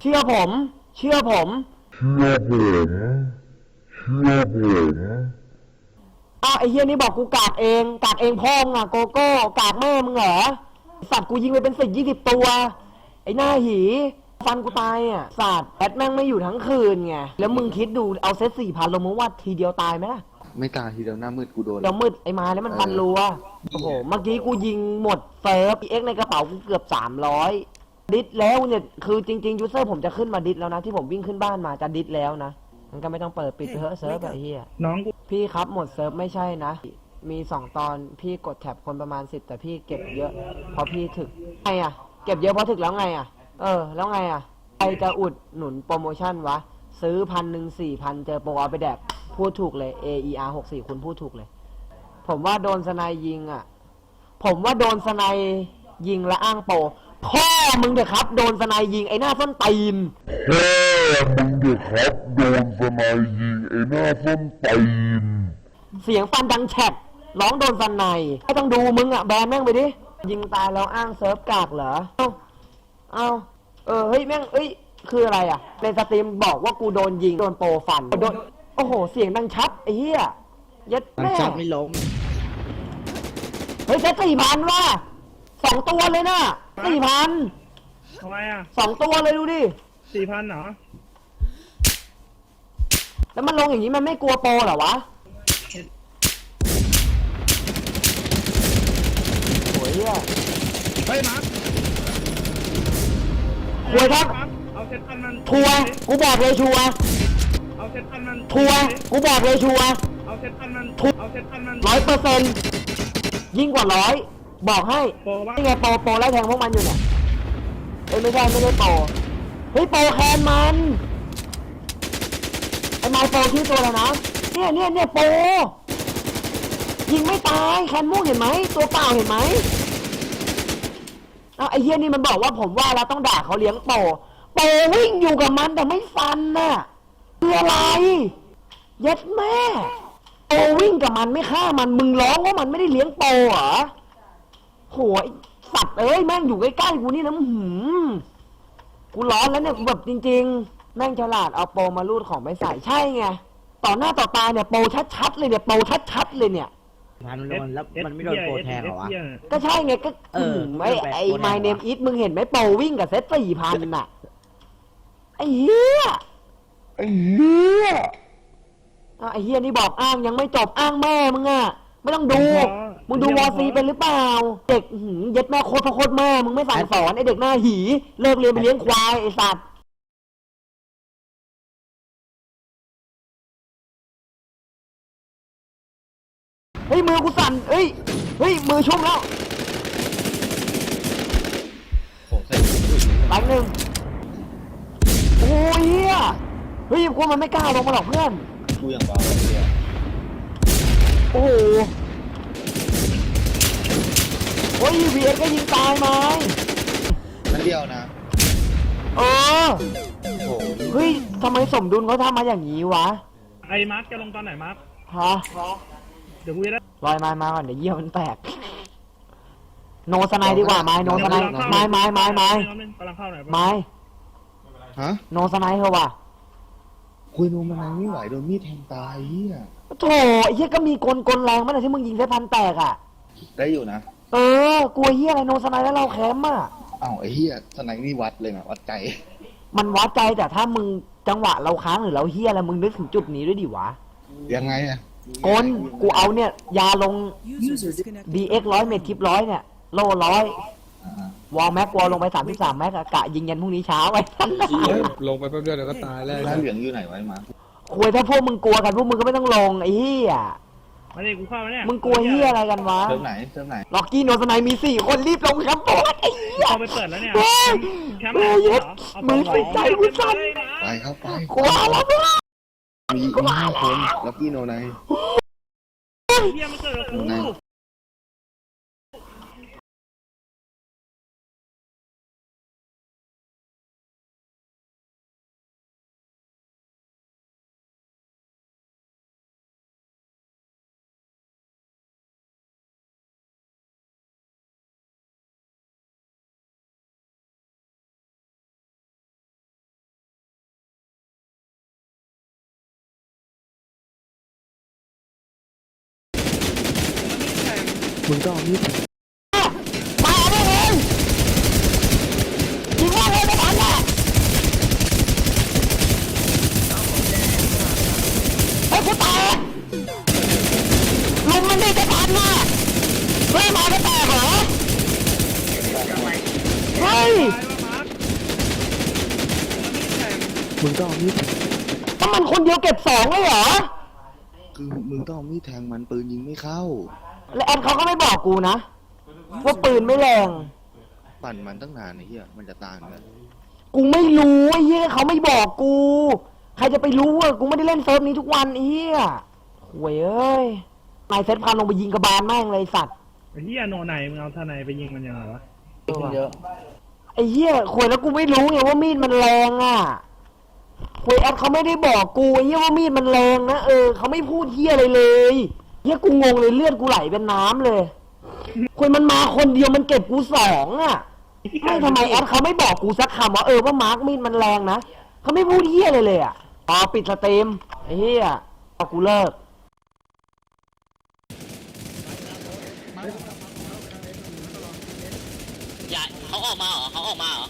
เชื่อผมเชื่อผมเชื่อผม เชื่อผม อ้าวไอ้เฮียนี่บอกกูกากเองกากเองพ่องอะโกโก้กากแม่มึงเหรอสัตว์กูยิงไปเป็นสิบยี่สิบตัว ไอ้หน้าหี ฟันกูตายอะสัตว์แอดแม่งไม่อยู่ทั้งคืนไงแล้วมึงคิดดูเอาเซตสี่พันลงมาว่าทีเดียวตายไหมล่ะไม่ตายทีเดียวหน้ามืดกูโดนเดี๋ยวมืดไอ้มาแล้วมันฟันรัวโอ้โหเมื่อกี้กูยิงหมดเซิร์ฟเอ็กในกระเป๋ากูเกือบสามร้อย ดิสแล้วเนี่ยคือจริงๆยูเซอร์ผมจะขึ้นมาดิสแล้วนะ ที่ผมวิ่งขึ้นบ้านมาจะดิสแล้วนะมันก็ไม่ต้องเปิดปิดไปเถอะเซิร์ฟอะไอ้เหี้ยน้องกูพี่ครับหมดเซิร์ฟไม่ใช่นะ มีสองตอนพี่กดแท็บคนประมาณสิบแต่พี่เก็บเยอะเพราะพี่ถึกไงอะ เก็บเยอะเพราะถึกแล้วไงอะ เออ แล้วไงอะใครจะอุดหนุนโปรโมชั่นวะ ซื้อพันหนึ่งสี่พันเจอโปรเอาไปแดกพูดถูกเลย AER หกสี่คุณพูดถูกเลย ผมว่าโดนสไนยยิงอะ ผมว่าโดนสไนยยิงและอ้างโปร พ่อมึงเถอะครับ โดนสไนยยิงไอ้หน้าส้นตีนพ่อมึงเด็กครับโดนสนายยิงไอ้หน้าส้นตีนเสียงฟันดังแฉดร้องโดนฟันในไม่ต้องดูมึงอะแบนแม่งไปดิ ยิงตายแล้วอ้างเซิร์ฟกากเหรอ เอ้า เอ้า เออเฮ้ยแม่งเอ้ย คืออะไรอะ ในสตรีมบอกว่ากูโดนยิงโดนโปรฟันโดนโอ้โห เสียงดังชัดไอ้เหี้ยเยัดมันแม่จับไม่ล้มเฮ้ยเซ็ตสี่พันว่ะสองตัวเลยนะ สี่พันทำไมอะสองตัวเลยดูดิ สี่พันเหรอ แล้วมันลงอย่างนี้มันไม่กลัวโปรเหรอวะโอ้ยเหี้ยเฮ้ยมาร์คหวยครับ มาร์คเอาเซ็ตพันมันทัวร์กูบอกเลยชัวร์เอาเซ็ตพันมันทัวร์กูบอกเลยชัวร์เอาเซ็ตพันมันทุบเอาเซ็ตพันมันร้อยเปอร์เซ็นยิ่งกว่าร้อย บอกให้โปรว่านี่ไงโปรโปรไล่แทงพวกมันอยู่เนี่ยเอ้ยไม่ใช่ไม่ใช่โปรเฮ้ยโปรแคนมันไอ้ไมค์โปรชื่อตัวอะไรนะเนี่ยเนี่ยเนี่ยโปรยิงไม่ตายแคนม่วงเห็นไหมตัวเปล่าเห็นไหมเอาไอ้เฮียนี่มันบอกว่าผมว่าเราต้องด่าเขาเลี้ยงโปรโปรวิ่งอยู่กับมันแต่ไม่ฟันน่ะคืออะไรเย็ดแม่โปวิ่งกับมันไม่ฆ่ามันมึงร้องว่ามันไม่ได้เลี้ยงโปเหรอโหไอ้สัตว์เอ้ยแม่งอยู่ใกล้ๆกูนี่นะอื้อหืมกูร้อนแล้วเนี่ยกูแบบจริง ๆ แม่งฉลาดเอาโปมาลูดของไปใส่ใช่ไงต่อหน้าต่อตาเนี่ยโปชัดๆเลยเนี่ยโปชัดๆเลยเนี่ย พันโดนแล้วมันไม่โดนโปรแทงเหรอวะ ก็ใช่ไงก็เออหืมไอ้แปลกไอ้โปรแทงไมเนมวะอีทมึงเห็นไหมโปวิ่งกับเซตสี่พันน่ะไอ้เหี้ยไอ้เหี้ย อ้าวไอ้เฮียนี่บอกอ้างยังไม่จบอ้างแม่มึงอะไม่ต้องดู มึงดูวอซีเป็นหรือเปล่า เด็กหืมเย็ดแม่โคตรพ่อโคตรแม่ มึงไม่สั่งสอนไอเด็กหน้าหี เลิกเรียนไปเลี้ยงควายไอสัตว์เฮ้ยมือกูสั่นเฮ้ย เฮ้ยมือชุ่มแล้วแป๊บหนึ่งโอ้ยเฮียเฮ้ยกูมันไม่กล้าลงมาหรอกเพื่อน กูอย่างเบาเลยเนี่ยโอ้โห โอ้ยวีเอสก็ยิงตายไหมนั่นเดียวนะ เออโอ้โหเฮ้ยทำไมสมดุลเขาทำมาอย่างนี้วะไอ้มาร์คจะลงตอนไหนมาร์คฮะเดี๋ยวกูจะได้ลอยไม้มาก่อนเดี๋ยวเยี่ยมมันแตกโนสไนด์ดีกว่าไม้โนสไนด์ไม้ไม้ไม้ไม้กำลังเข้าหน่อยไม้ฮะโนสไนด์เถอะว่ะคุยนูมันไม่ไหวโดนมีดแทงตายเฮียโถไอ้เหี้ยก็มีกลกลแรงมั้ยที่มึงยิงได้พันแตกอะ ได้อยู่นะ เออกลัวเหี้ยอะไรโนสไนด์แล้วเราแคมป์อะอ้าวไอ้เฮียสไนนี่วัดเลยนะวัดใจ มันวัดใจแต่ถ้ามึงจังหวะเราค้างหรือเราเฮี้ยอะไรมึงนึกถึงจุดนี้ด้วยดิวะยังไงอะกลกูเอาเนี่ย ยาลง User disconnected. DX ร้อยเมตรทิปร้อยเนี่ย โลร้อยอ่าวอลแม็กวอลลงไปสามสิบสามแม็กอะกะยิงยันพรุ่งนี้เช้าไว้ลงไปแป๊บเดียวเดี๋ยวก็ตายแล้วร้านเหลืองอยู่ไหนไว้มาคุยถ้าพวกมึงกลัวกันพวกมึงก็ไม่ต้องลงไอ้เหี้ย มาดิกูเข้าแล้วเนี่ยมึงกลัวเหี้ยอะไรกันวะเติมไหนเติมไหนล็อกกี้โนสไนมีสี่คนรีบลงครับโอ๊ยไอ้เหี้ยเอาไปเปิดแล้วเนี่ยเฮ้ยแคมป์เฮ้ยไหนยึดเหรอเอามือติดใจกูสั่นไปเข้าไปกลัวแล้วเพื่อนมีมีห้าคนแล้วพี่โนไน เฮียมันเกิดกั มึงก็เอามีดแทงมาได้เลยยิงว่าเลยไม่ทันอะเฮ้ยกูแตกลุงมันนี่จะทันน่ะเฮ้ยหมาจะแตกเหรอเฮ้ยมึงก็เอามีดถ้ามันคนเดียวเก็บสองเลยเหรอ คือมึงต้องเอามีดแทงมันปืนยิงไม่เข้า และแอนเขาก็ไม่บอกกูนะว่าปืนไม่แรง ปั่นมันตั้งนานไอ้เหี้ยมันจะตายเหมือนกันกูไม่รู้ไอ้เหี้ยเขาไม่บอกกู ใครจะไปรู้อะกูไม่ได้เล่นเซิร์ฟนี้ทุกวันไอ้เหี้ยหวยเอ้ยนายเซตพันลงไปยิงกระบาลแม่งเลยไอ้สัตว์ไอ้เฮียโนไหนมึงเอาท่าไหนไปยิงมันยังไงวะเยอะไอ้เหี้ยหวยแล้วกูไม่รู้ไงว่ามีดมันแรงอะหวยแอดเขาไม่ได้บอกกูไอ้เหี้ยว่ามีดมันแรงนะเออเขาไม่พูดเหี้ยอะไรเลย เหี้ยกูงงเลยเลือดกูไหลเป็นน้ำเลยหวยมันมาคนเดียวมันเก็บกูสองอะไม่ทำไมแอดเขาไม่บอกกูสักคำว่าเออว่ามาร์กมีดมันแรงนะเขาไม่พูดเฮียเลยเลยอะอ๋อปิดสตรีมไอ้เฮียเอากูเลิกอย่าเขาออกมาเหรอเขาออกมาเหรอ